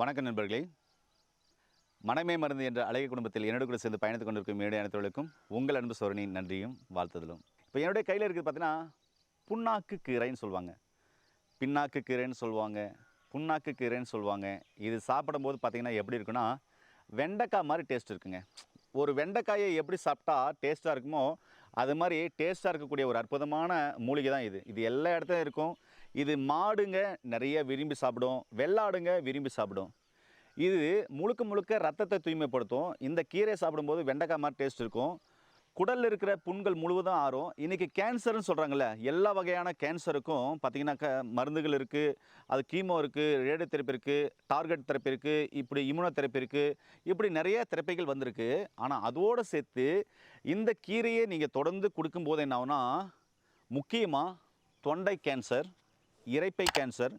வணக்கம் நண்பர்களே. மனமே மருந்து என்ற அழகிய குடும்பத்தில் என்னோட கூட சேர்ந்து பயணித்துக் கொண்டிருக்கும் என்னுடைய அனைத்தவர்களுக்கும் உங்கள் அன்பு சோழனின் நன்றியும் வாழ்த்துதலும். இப்போ என்னுடைய கையில் இருக்குது பார்த்தீங்கன்னா புண்ணாக்கு கீரைன்னு சொல்லுவாங்க. பின்னாக்கு கீரைன்னு சொல்லுவாங்க புண்ணாக்கு கீரைன்னு சொல்லுவாங்க. இது சாப்பிடும்போது பார்த்தீங்கன்னா எப்படி இருக்குன்னா வெண்டைக்காய் மாதிரி டேஸ்ட் இருக்குங்க. ஒரு வெண்டைக்காயை எப்படி சாப்பிட்டா டேஸ்ட்டாக இருக்குமோ அது மாதிரி டேஸ்ட்டாக இருக்கக்கூடிய ஒரு அற்புதமான மூலிகை தான் இது. இது எல்லா இடத்துலையும் இருக்கும். இது மாடுங்க நிறைய விரும்பி சாப்பிடும். வெள்ளாடுங்க விரும்பி சாப்பிடும். இது முழுக்க முழுக்க ரத்தத்தை தூய்மைப்படுத்தும். இந்த கீரை சாப்பிடும்போது வெண்டைக்காய் மாதிரி டேஸ்ட் இருக்கும். குடலில் இருக்கிற புண்கள் முழுவதும் ஆறும். இன்றைக்கி கேன்சர்னு சொல்கிறாங்கல்ல எல்லா வகையான கேன்சருக்கும் பார்த்தீங்கன்னாக்கா மருந்துகள் இருக்குது அது கீமோ இருக்குது ரேடியோ தெரப்பி இருக்குது டார்கெட் தெரப்பி இருக்குது இப்படி இம்யூனோ தெரப்பி இருக்குது இப்படி நிறைய தெரப்பிகள் வந்திருக்கு. ஆனால் அதோடு சேர்த்து இந்த கீரையை நீங்கள் தொடர்ந்து கொடுக்கும்போது என்ன ஆகும்னா முக்கியமாக தொண்டை கேன்சர் இறைப்பை கேன்சர்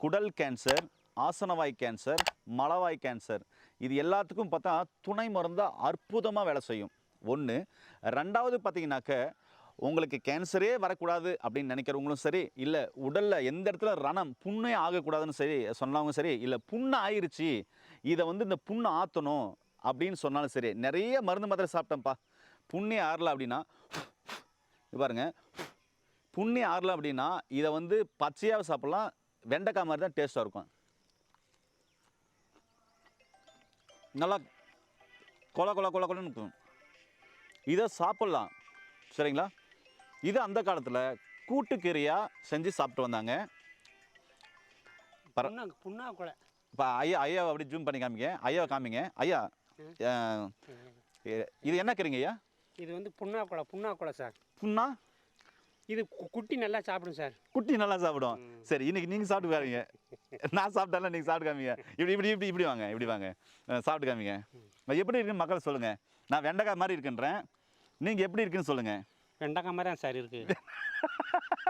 குடல் கேன்சர் ஆசனவாய் கேன்சர் மலவாய் கேன்சர் இது எல்லாத்துக்கும் பார்த்தா துணை மருந்தாக அற்புதமாக வேலை செய்யும். ஒன்று ரெண்டாவது பார்த்தீங்கன்னாக்க உங்களுக்கு கேன்சரே வரக்கூடாது அப்படின்னு நினைக்கிறவங்களும் சரி இல்லை உடலில் எந்த இடத்துல ரணம் புண்ணே ஆகக்கூடாதுன்னு சரி சொன்னவங்க சரி இல்லை புண்ணு ஆயிடுச்சு இதை வந்து இந்த புண்ணை ஆற்றணும் அப்படின்னு சொன்னாலும் சரி நிறைய மருந்து மாத்திரை சாப்பிட்டேன்ப்பா. புண்ணே ஆறல அப்படின்னா பாருங்கள் பாருங்க புண்ணி ஆறல அப்படின்னா இதை வந்து பச்சையாக சாப்பிட்லாம் வெண்டைக்காய் மாதிரி தான் டேஸ்ட்டாக இருக்கும். நல்லா கொல கொல கொல கொலன்னு இருக்கும். இதை சாப்பிட்லாம். சரிங்களா? இது அந்த காலத்தில் கூட்டுக்கீரையாக செஞ்சு சாப்பிட்டு வந்தாங்க. பர- புண்ணா புண்ணா கொலை இப்போ ஐயா ஐயா அப்படி ஜூம் பண்ணி காமிங்க. ஐயாவை காமிங்க. ஐயா இது என்ன கீரைங்க ஐயா? இது வந்து புண்ணா கொலை புண்ணா கொலை சார். புண்ணா? இது குட்டி நல்லா சாப்பிடும் சார். குட்டி நல்லா சாப்பிடும். சரி இன்னைக்கு நீங்கள் சாப்பிட்டு காமிங்க நான் சாப்பிட்டாலும் நீங்கள் சாப்பிட்டு காமிங்க இப்படி இப்படி இப்படி இப்படி வாங்க இப்படி வாங்க. சாப்பிட்டு காமிங்க எப்படி இருக்குன்னு மக்கள் சொல்லுங்கள் நான் வெண்டைக்காய் மாதிரி இருக்குன்றேன். நீங்கள் எப்படி இருக்குன்னு சொல்லுங்கள் வெண்டைக்காய் மாதிரி தான் சார் இருக்கு.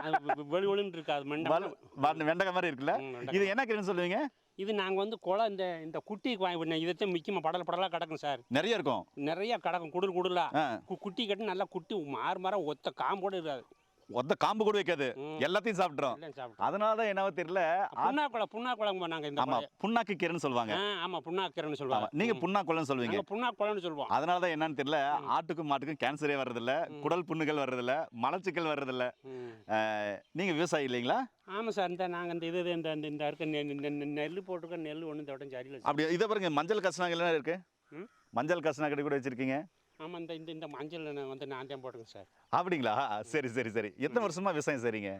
அது வெ- வெளி ஒளின்னு இருக்கு அது மண்டை வெண்டைக்காய் மாதிரி இருக்குல்ல. இது என்ன கீரைன்னு சொல்லுவீங்க? இது நாங்கள் வந்து கொலை இந்த இந்த குட்டிக்கு வாங்கி விடணும் இதைத்தான் முக்கியமாக படல படலாக கிடக்கும் சார். நிறைய இருக்கும். நிறைய கிடக்கும் குடுல் குடுலா. குட்டி கட்டி நல்லா குட்டி மாறு மாற ஒத்த காம்போடு இருக்காது. ஒத்த காம்பு கூட வைக்காது. எல்லாத்தையும் சாப்பிடும் அதனால தான் என்னவோ தெரியல. புண்ணா புண்ணா கொலைங்க நாங்கள் இந்த ஆமா. புண்ணாக்கு கீரைன்னு சொல்லுவாங்க. ஆ ஆமாம் புண்ணாக்கிறேன்னு ஆமா சொல்லுவாங்க நீங்க புண்ணாக்குள்ளன்னு சொல்லுவீங்க. புண்ணா கொலைன்னு சொல்லுவோம். அதனால தான் என்னன்னு தெரியல ஆட்டுக்கும் மாட்டுக்கும் கேன்சரே வர்றதில்ல குடல் புண்ணுகள் வர்றதில்ல மலச்சிக்கல் வர்றதில்ல. நீங்க விவசாயி இல்லைங்களா? ஆமாம் சார் இந்த நாங்கள் இந்த இது இந்த இந்த இருக்க நெல் போட்டிருக்க நெல் ஒன்று இந்த உடஞ்சி அடியில் அப்படி இதை பாருங்க மஞ்சள் கசனாங்கெல்லாம் இருக்கு. ம்? மஞ்சள் கசனாக்கடி கூட வச்சிருக்கீங்க. ஆமாம் இந்த இந்த இந்த மஞ்சள் வந்து நான் தான் போட்டுருக்கேன் சார். அப்படிங்களா? சரி சரி சரி. எத்தனை வருஷமா விவசாயம் செய்றீங்க?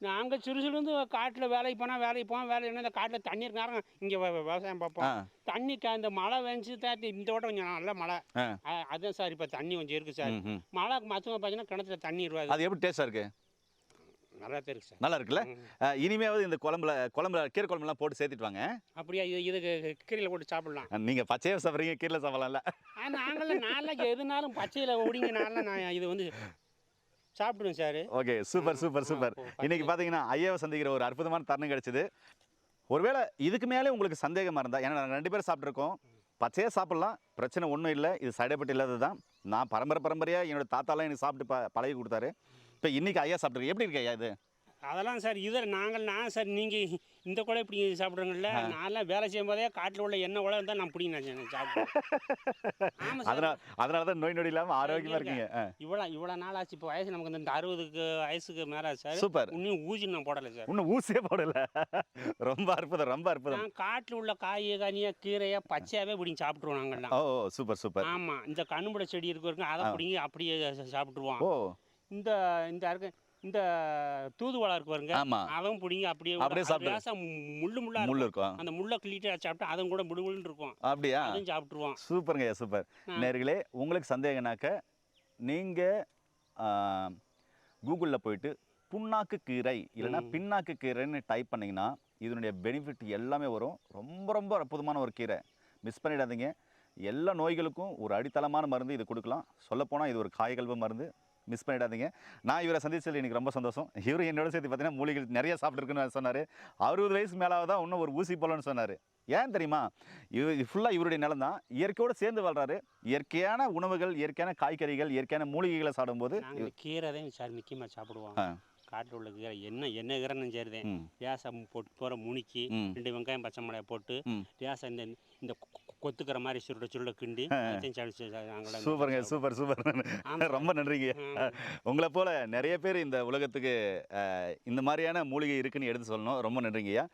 நாங்கள் சிறு சிறுந்து காட்டில் வேலைக்கு போனால் வேலைக்கு போவோம். வேலை என்ன இந்த காட்டில் தண்ணி இருக்காரங்க இங்கே விவசாயம் பார்ப்போம். தண்ணி இந்த மழை வெஞ்சு தாத்தி இந்த விட கொஞ்சம் நல்ல மழை. அதான் சார் இப்போ தண்ணி கொஞ்சம் இருக்குது சார். மழை மச்சமாக பார்த்தீங்கன்னா கிணத்துல தண்ணி இருக்காது. அது எப்படி டேஸ்டா இருக்கு? நல்லா இருக்கு சார். நல்லா இருக்குல்ல? இனிமேவது இந்த குழம்புல குழம்புல கீரை குழம்புலாம் போட்டு சேர்த்துட்டு வாங்க. அப்படியே? இது இதுக்கு கீரையில் போட்டு சாப்பிடலாம். நீங்க பச்சையா சாப்பிட்றீங்க கீரை சாப்பிடலாம்ல. நாங்களாம் நாளைக்கு எதுனாலும் பச்சையில் ஒடிங்க நாளில் நான் இது வந்து சாப்பிடுவேன் sir. Okay super super super. இன்னைக்கு பார்த்தீங்கன்னா ஐயாவை சந்திக்கிற ஒரு அற்புதமான தருணம் கிடைச்சது. ஒருவேளை இதுக்கு மேலே உங்களுக்கு சந்தேகமாக இருந்தால் ஏன்னா நாங்கள் ரெண்டு பேரும் சாப்பிட்ருக்கோம் பச்சையாக சாப்பிட்லாம் பிரச்சனை ஒன்றும் இல்லை இது சைடு எஃபெக்ட் இல்லாதது தான் நான் பரம்பரை பரம்பரையாக என்னோட தாத்தாலாம் எனக்கு சாப்பிட்டு ப பழகி கொடுத்தாரு. இப்போ இன்னைக்கு ஐயா சாப்பிட்ருக்கு எப்படி இருக்கு ஐயா இது? அதெல்லாம் சார் இதில் நாங்கள் நான் சார் நீங்கள் இந்த கூட இப்படி சாப்பிட்றீங்கல்ல? நான்லாம் வேலை செய்யும் போதே காட்டில் உள்ள எண்ணெய் கூட இருந்தால் நான் பிடிங்க நான் சாப்பிடுவேன். அதனால அதனால தான் நோய் நொடி இல்லாமல் ஆரோக்கியமாக இருக்கீங்க. இவ்வளோ இவ்வளோ நாள் ஆச்சு. இப்போ வயசு நமக்கு இந்த அறுபதுக்கு வயசுக்கு மேலே சார். சூப்பர். இன்னும் ஊசி நான் போடலை சார். இன்னும் ஊசியே போடல. ரொம்ப அற்புதம் ரொம்ப அற்புதம். நான் காட்டில் உள்ள காய் கனியை கீரையை பச்சையாகவே பிடிங்கி சாப்பிட்ருவோம் நாங்கள்லாம். ஓ சூப்பர் சூப்பர். ஆமாம் இந்த கண்ணும்பட செடி இருக்கு அதை பிடிங்கி அப்படியே சாப்பிட்ருவோம் ஓ. இந்த இந்த இருக்க இந்த தூதுவளை இருக்கு பாருங்க. அவன் பிடிங்கி அப்படியே அப்படியே சாப்பிடு. லேசா முள்ளு முள்ளா முள் இருக்கும். அந்த முள்ளை கிள்ளிட்டு சாப்பிட்டா அதுவும் கூட முடுமுள்னு இருக்கும். அப்படியா? அதுவும் சாப்பிட்ருவோம் சூப்பருங்க சூப்பர். நேர்களே உங்களுக்கு சந்தேகம்னாக்க நீங்கள் கூகுளில் போயிட்டு புண்ணாக்கு கீரை இல்லைன்னா பின்னாக்கு கீரைன்னு டைப் பண்ணிங்கன்னா இதனுடைய பெனிஃபிட் எல்லாமே வரும். ரொம்ப ரொம்ப அற்புதமான ஒரு கீரை. மிஸ் பண்ணிடாதீங்க. எல்லா நோய்களுக்கும் ஒரு அடித்தளமான மருந்து இது கொடுக்கலாம். சொல்லப்போனால் இது ஒரு காய்கல்வ மருந்து. மிஸ் பண்ணிடாதீங்க. நான் இவரை சந்திச்சதில் எனக்கு ரொம்ப சந்தோஷம். இவரு என்னோட சேர்த்து பார்த்தீங்கன்னா மூலிகைகள் நிறைய சாப்பிட்ருக்குன்னு சொன்னார். அறுபது வயசு மேலாக தான் இன்னும் ஒரு ஊசி போலன்னு சொன்னார். ஏன் தெரியுமா? இது ஃபுல்லாக இவருடைய நிலம் தான். இயற்கையோடு சேர்ந்து வாழ்றாரு. இயற்கையான உணவுகள் இயற்கையான காய்கறிகள் இயற்கையான மூலிகைகளை சாப்பிடும்போது கீரை தான் சார் முக்கியமாக சாப்பிடுவோம். காட்டில் உள்ள கீரை. என்ன என்ன கீரைன்னு சரிதேன் ம். லேசாக போட்டு போகிற முனிக்கி ரெண்டு வெங்காயம் பச்சை மிளகாய் போட்டு ம். லேசாக இந்த இந்த கொத்துக்கிற மாதிரி சுருட சுருட கிண்டி சூப்பருங்க சூப்பர் சூப்பர். ரொம்ப நன்றிங்க. உங்களை போல நிறைய பேர் இந்த உலகத்துக்கு இந்த மாதிரியான மூலிகை இருக்குன்னு எடுத்து சொல்லணும். ரொம்ப நன்றிங்கய்யா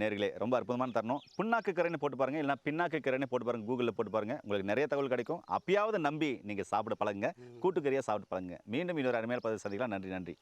நேர்களே ரொம்ப அற்புதமான தருணம். புண்ணாக்கு கரைன்னு போட்டு பாருங்க இல்லைனா பின்னாக்கு கரைன்னு போட்டு பாருங்க கூகுளில் போட்டு பாருங்க. உங்களுக்கு நிறைய தகவல் கிடைக்கும். அப்பயாவது நம்பி நீங்கள் சாப்பிட பழகுங்க. கூட்டுக்கறியாக சாப்பிட்டு பழகுங்க. மீண்டும் இன்னொரு அருமையான பதிவு சந்திக்கலாம். நன்றி நன்றி.